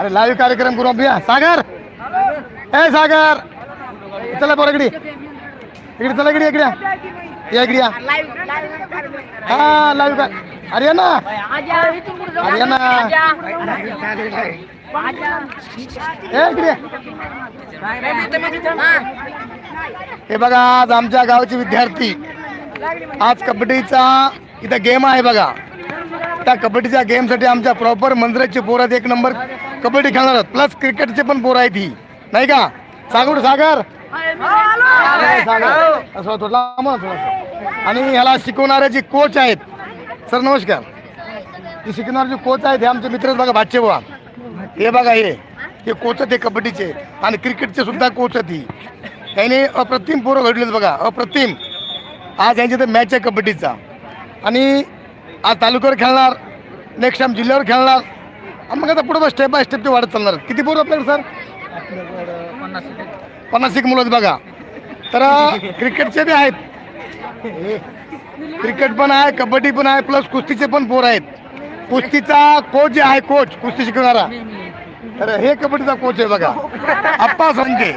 अरे लाईव्ह कार्यक्रम करू आपल्या सागर. ए सागर. चला बरं इकडे. इकडे चला इकडे इकडे. या इकडे या. हा लाईव्ह का अरे या ना. अरे या ना. ए इकडे हे बघा आज आमच्या गावचे विद्यार्थी आज कबड्डीचा इथं गेम आहे बघा. त्या कबड्डीच्या गेमसाठी आमच्या प्रॉपर मंदिराचे पोरं आहेत. एक नंबर कबड्डी खेळणार प्लस क्रिकेटचे पण पोरं आहेत ही. नाही का? सागर सागर? सागर. असं थोडं लांब हो, असं आणि ह्याला शिकवणारे जे कोच आहेत सर नमस्कार. जे शिकवणारे जे कोच आहेत हे आमचे मित्र आहेत बघा भाचे बुवा. हे बघा हे. हे कोच आहेत हे कबड्डीचे. आणि क्रिकेटचे सुद्धा कोच आहेत ही. त्याने अप्रतिम पोरं घडलेत बघा अप्रतिम. आज यांच्या तर मॅच आहे कबड्डीचा. आणि आज तालुक्यावर खेळणार नेक्स्ट टाइम जिल्ह्यावर खेळणार. आणि मग आता पुढे स्टेप बाय स्टेप ते वाढत चालणार किती पोरं आपल्याकडे सर पन्नास एक मुलं आहेत बघा. तर क्रिकेटचे बी आहेत. क्रिकेट पण आहे कबड्डी पण आहे प्लस कुस्तीचे पण पोर आहेत. कुस्तीचा कोच जे आहे कोच कुस्ती शिकवणारा. तर हे कबड्डीचा कोच आहे बघा. आप्पा संके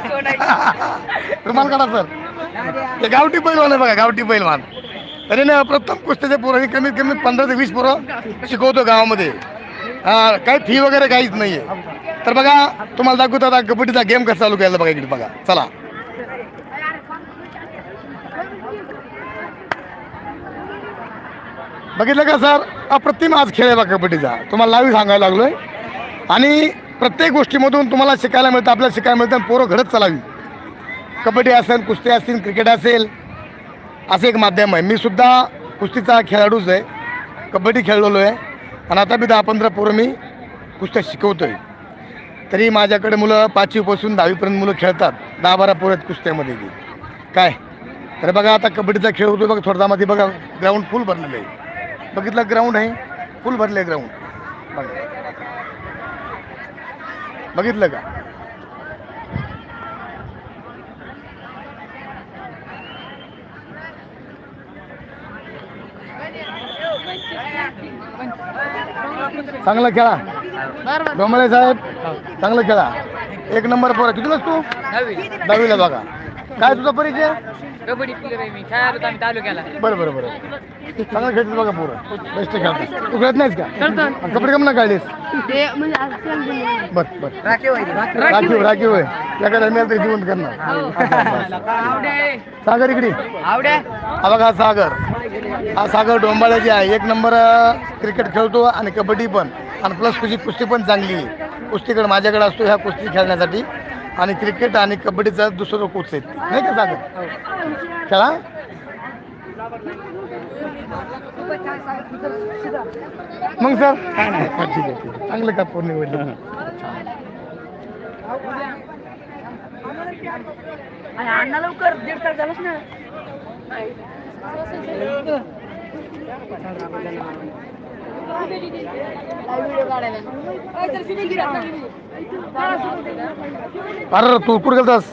रुमाल काढा सर ते गावठी पैलवान आहे बघा गावठी पैलवान. तरी ना प्रथम कुस्तीचे पोरं हे कमीत कमी पंधरा ते वीस पोरं शिकवतो गावामध्ये. काही फी वगैरे काहीच नाही आहे तर बघा तुम्हाला दाखवतो आता कबड्डीचा गेम कसा चालू केला बघा इकडे बघा. चला. बघितलं का सर? अप्रतिम आज खेळ आहे बघा कबड्डीचा. तुम्हाला लावी सांगायला लागलोय. आणि प्रत्येक गोष्टीमधून तुम्हाला शिकायला मिळतं आपल्याला शिकायला मिळतं आणि पोरं घडत चालावी. कबड्डी असेल कुस्ती असेल क्रिकेट असेल असं एक माध्यम आहे. मी सुद्धा कुस्तीचा खेळाडूच आहे. कबड्डी खेळलेलो आहे. आणि आता मी दहा पंधरा पोरं मी कुस्त्या शिकवतो आहे तरी माझ्याकडे मुलं पाचवीपासून दहावीपर्यंत मुलं खेळतात. दहा बारा पोरं आहेत कुस्त्यामध्ये बी. काय? तर बघा आता कबड्डीचा खेळ होतो बघा थोडदामध्ये बघा ग्राउंड फुल भरलेलं आहे. बघितलं ग्राउंड आहे? फुल भरले ग्राउंड बघा. बघितलं का? चांगलं खेळा. डोंबळे साहेब चांगलं खेळा. एक नंबर पोरा. किती तू? दहावीला बघा. काय तुझा परिचय? कबड्डी प्लेअर आहे मी खेळायला आम्ही तालुक्याला. बरं बरं बरं. चांगलं खेळतो बघा पोरं. बेस्ट खेळतो तू खेळत नाहीस का? कपडे कम ना काढलीस म्हणजे खेळ. बर बर. राखीव राखीव आहे. एका दरम्यान ते जिवंत करणार. सागर इकडे. आवड्या हा बघा हा सागर. हा सागर डोंबाळ्याचे आहे एक नंबर क्रिकेट खेळतो आणि कबड्डी पण. आणि प्लस तुझी कुस्ती पण चांगली आहे. कुस्तीकडे माझ्याकडे असतो ह्या कुस्ती खेळण्यासाठी. आणि क्रिकेट आणि कबड्डीचा दुसरं कोच आहे नाही का सागर? खेळा. मग सर काय नाही ठीक आहे ठीक आहे चांगलं का पूर्ण निवडलं? अण्णा लवकर दीड तास झालाच ना. अरे तू कुठं गेलतास?